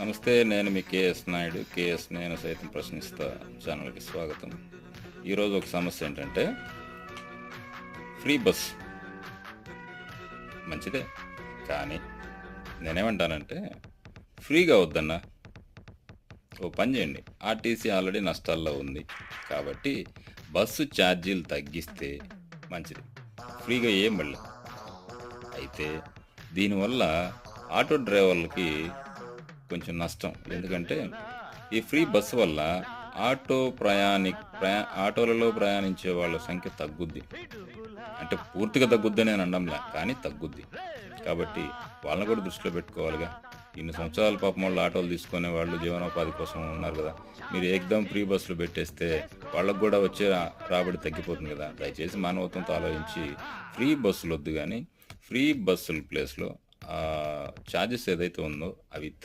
నమస్తే నేను మీ KS Naidu. KS నేను సైతం ప్రశ్నిస్తా ఛానల్కి స్వాగతం. ఈరోజు ఒక సమస్య ఏంటంటే ఫ్రీ బస్. మంచిదే కానీ నేనేమంటానంటే ఫ్రీగా వద్దన్నా ఓ పని చేయండి. ఆర్టీసీ ఆల్రెడీ నష్టాల్లో ఉంది. కాబట్టి బస్సు ఛార్జీలు తగ్గిస్తే మంచిది. ఫ్రీగా ఏం మళ్ళీ అయితే దీనివల్ల ఆటో డ్రైవర్లకి కొంచెం నష్టం. ఎందుకంటే ఈ ఫ్రీ బస్సు వల్ల ఆటో ప్రయాణి ప్రయా ఆటోలలో ప్రయాణించే వాళ్ళ సంఖ్య తగ్గుద్ది. అంటే పూర్తిగా తగ్గుద్ది నేను అనడంలే కానీ తగ్గుద్ది. కాబట్టి వాళ్ళని కూడా దృష్టిలో పెట్టుకోవాలిగా. ఇన్ని సంవత్సరాల పాపం వాళ్ళు ఆటోలు తీసుకునే వాళ్ళు జీవనోపాధి కోసం ఉన్నారు కదా. మీరు ఏకదం ఫ్రీ బస్సులు పెట్టేస్తే వాళ్ళకు కూడా వచ్చే రాబడి తగ్గిపోతుంది కదా. దయచేసి మానవత్వంతో ఆలోచించి ఫ్రీ బస్సులు వద్దు కానీ ఫ్రీ బస్సుల ప్లేస్లో ఛార్జెస్ ఏదైతే ఉందో అవి